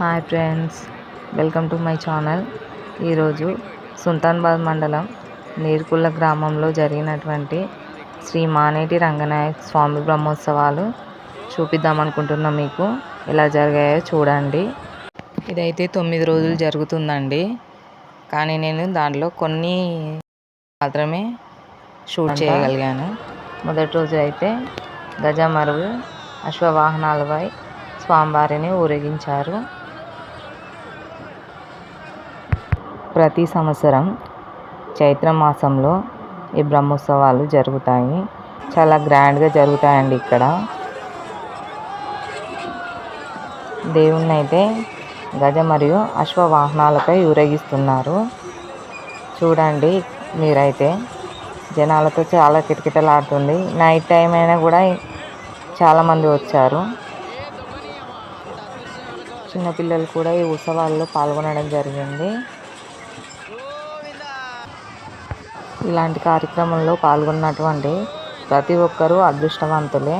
Hi friends welcome to my channel. ఈరోజు సుల్తాన్బాద్ మండలం నీర్కుళ్ళ గ్రామంలో జరిగినటువంటి శ్రీ మానేటి రంగనాయక స్వామి బ్రహ్మోత్సవాలు చూపిద్దాం అనుకుంటున్నాం మీకు. ఎలా జరిగాయో చూడండి. ఇదైతే తొమ్మిది రోజులు జరుగుతుందండి. కానీ నేను దాంట్లో కొన్ని మాత్రమే షూట్ చేయగలిగాను. మొదటి రోజు అయితే గజమరుగు అశ్వవాహనాలపై స్వామివారిని ఊరేగించారు. ప్రతి సంవత్సరం చైత్రమాసంలో ఈ బ్రహ్మోత్సవాలు జరుగుతాయి. చాలా గ్రాండ్గా జరుగుతాయండి ఇక్కడ. దేవుణ్ణి అయితే గజ మరియు అశ్వవాహనాలపై ఊరేగిస్తున్నారు. చూడండి మీరైతే. జనాలతో చాలా కిటకిటలాడుతుంది. నైట్ టైం అయినా కూడా చాలామంది వచ్చారు. చిన్నపిల్లలు కూడా ఈ ఉత్సవాల్లో పాల్గొనడం జరిగింది. ఇలాంటి కార్యక్రమంలో పాల్గొన్నటువంటి ప్రతి ఒక్కరూ అదృష్టవంతులే.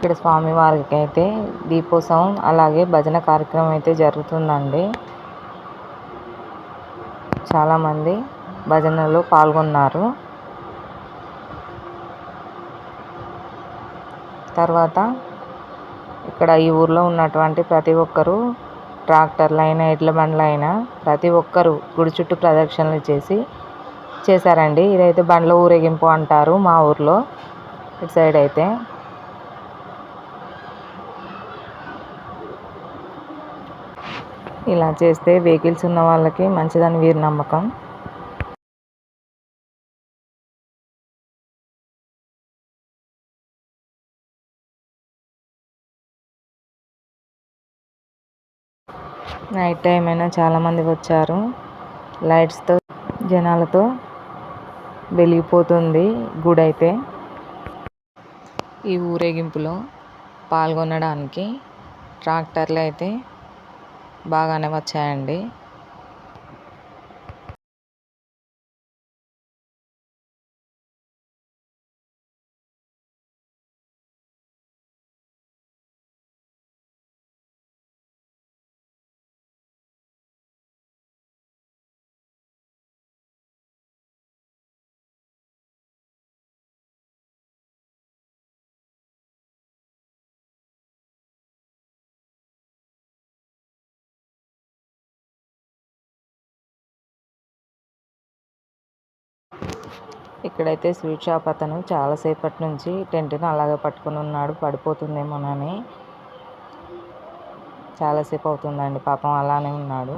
ఇక్కడ స్వామివారికి అయితే దీపోత్సవం అలాగే భజన కార్యక్రమం అయితే జరుగుతుందండి. చాలామంది భజనలో పాల్గొన్నారు. తర్వాత ఇక్కడ ఈ ఊర్లో ఉన్నటువంటి ప్రతి ఒక్కరూ ట్రాక్టర్లు అయినా ఎడ్ల బండ్లు అయినా ప్రతి ఒక్కరు గుడి చుట్టూ ప్రదక్షిణలు చేసి చేశారండి. ఇదైతే బండ్ల ఊరేగింపు అంటారు మా ఊర్లో. ఇటు సైడ్ అయితే ఇలా చేస్తే వెహికల్స్ ఉన్న వాళ్ళకి మంచిదని వీరి నమ్మకం. నైట్ టైం అయినా చాలామంది వచ్చారు. లైట్స్తో జనాలతో వెలిగిపోతుంది గుడి అయితే. ఈ ఊరేగింపులో పాల్గొనడానికి ట్రాక్టర్లు అయితే బాగానే వచ్చాయండి. ఇక్కడైతే స్వీట్ షాప్ అతను చాలాసేపటి నుంచి టెంట్ని అలాగే పట్టుకుని ఉన్నాడు. పడిపోతుందేమోనని చాలాసేపు అవుతుందండి. పాపం అలానే ఉన్నాడు.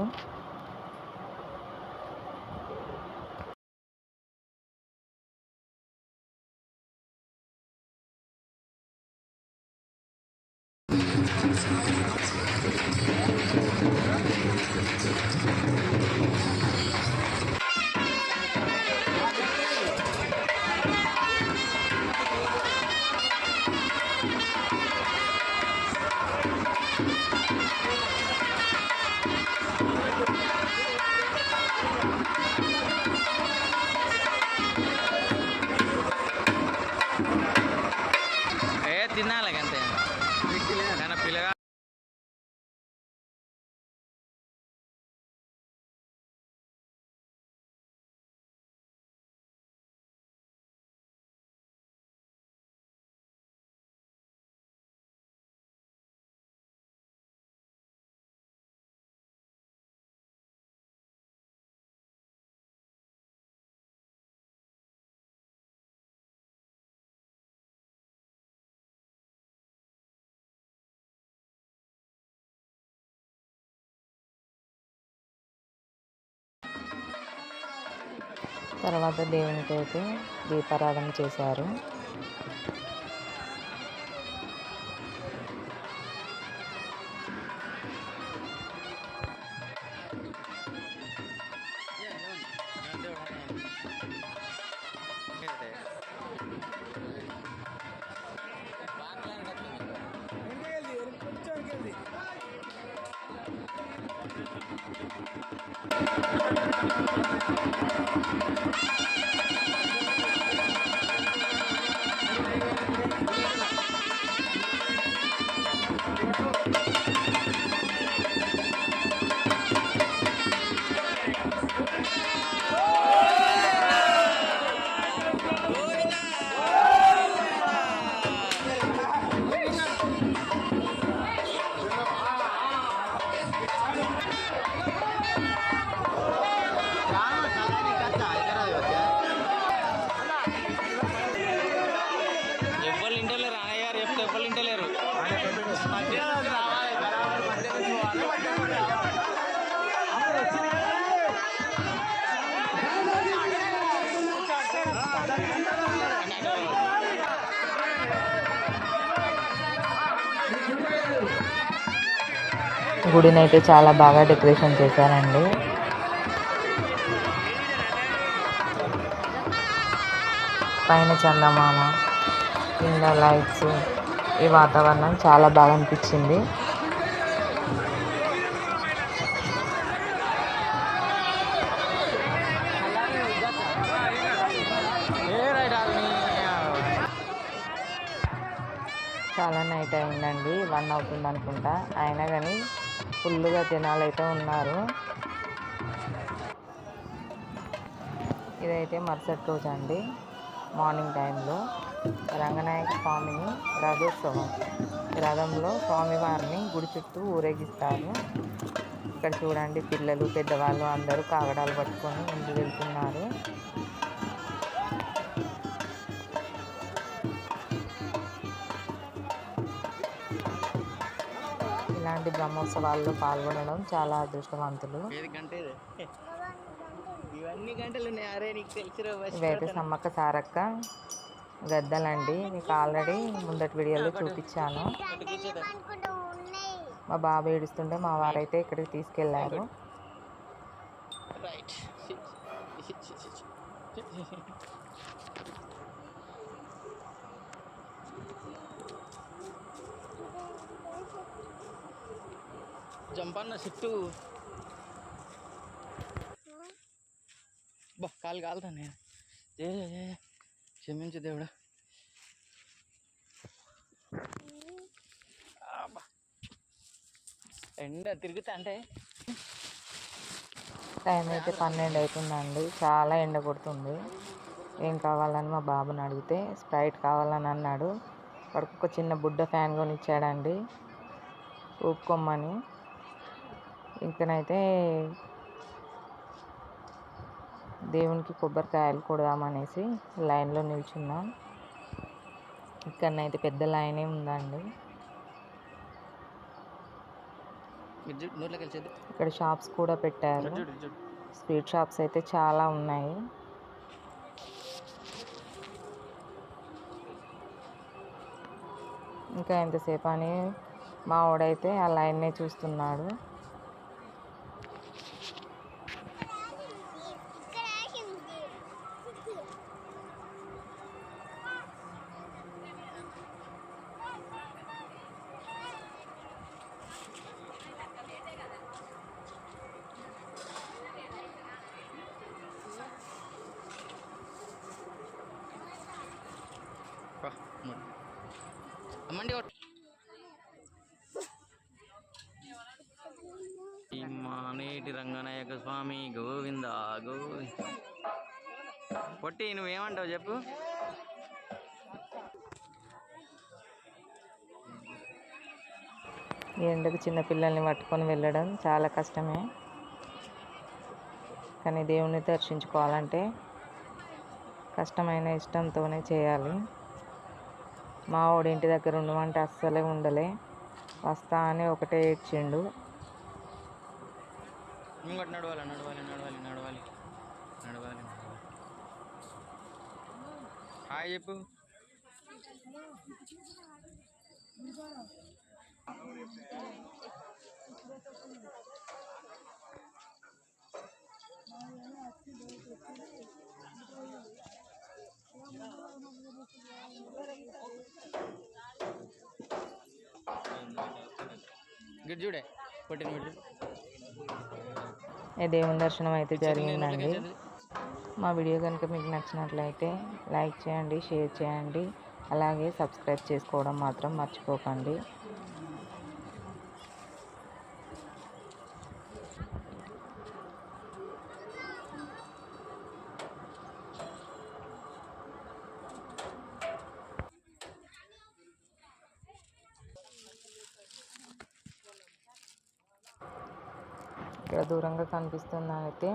తర్వాత దేవునికి అయితే దీపారాధన చేశారు. ఎవ్వరు గుడిని అయితే చాలా బాగా డెకరేషన్ చేశారండి. పైన చందమామ కింద లైట్స్ ఈ వాతావరణం చాలా బాగా అనిపించింది. చాలా నైట్ అయిందండి వన్ అవుతుంది అనుకుంటా. అయినా కానీ ఫుల్గా జనాలు అయితే ఉన్నారు. ఇదైతే మరుసటి రోజు అండి మార్నింగ్ టైంలో. రంగనాయక స్వామిని రథోత్సవం. రథంలో స్వామివారిని గుడి చుట్టూ ఊరేగిస్తారు. ఇక్కడ చూడండి పిల్లలు పెద్దవాళ్ళు అందరూ కాగడాలు పట్టుకొని ముందు వెళ్తున్నారు. ఇలాంటి బ్రహ్మోత్సవాల్లో పాల్గొనడం చాలా అదృష్టవంతులు. ఇవైతే సమ్మక్క సారక్క గద్దలండి మీకు ఆల్రెడీ ముందటి వీడియోలో చూపించాను. మా బాబు ఏడుస్తుంటే మా వారైతే ఇక్కడికి తీసుకెళ్ళారు. జంపన్న చుట్టూ బా కాలు కాలుతా ఏ ఏ, క్షమించు దేవుడా. ఎండ తిరుగుతా అంటే. టైం అయితే పన్నెండు అవుతుందండి. చాలా ఎండ కొడుతుంది. ఏం కావాలని మా బాబుని అడిగితే స్ప్రైట్ కావాలని అన్నాడు. వాడికి ఒక చిన్న బుడ్డ ఫ్యాన్ కొని ఇచ్చాడండి ఊపుకోమని ఇంకనైతే దేవునికి కొబ్బరికాయలు కొడదామనేసి లైన్లో నిల్చున్నాం. ఇక్కడనైతే పెద్ద లైనే ఉందండి. ఇక్కడ షాప్స్ కూడా పెట్టారు. స్వీట్ షాప్స్ అయితే చాలా ఉన్నాయి. ఇంకా ఎంతసేపు అని మా వాడైతే ఆ లైన్నే చూస్తున్నాడు. అమ్మండి ఈ మానేటి రంగనాయక స్వామి గోవింద గోవింద పొట్టి నువ్వేమంటావు చెప్పు. ఈ ఎండకు చిన్న పిల్లల్ని పట్టుకొని వెళ్ళడం చాలా కష్టమే. కానీ దేవుణ్ణి దర్శించుకోవాలంటే కష్టమైన ఇష్టంతోనే చేయాలి. మా వాడి ఇంటి దగ్గర ఉండమంటే అస్సలే ఉండలే. వస్తా అని ఒకటే ఏడ్చిండు. ఇంకోటి నడవాలి నడవాలి నడవాలి నడవాలి. నడవాలి నడవాలి. హాయ్ చెప్పు. గిట్ చూడే? ఈ దేవుని దర్శనం అయితే జరిగిందండి. మా వీడియో కనుక మీకు నచ్చినట్లయితే లైక్ చేయండి షేర్ చేయండి. అలాగే సబ్స్క్రైబ్ చేసుకోవడం మాత్రం మర్చిపోకండి. ఇక్కడ దూరంగా కనిపిస్తున్న అయితే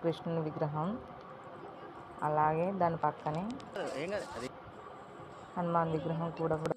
కృష్ణుని విగ్రహం. అలాగే దాని పక్కనే హనుమాన్ విగ్రహం కూడా కూడా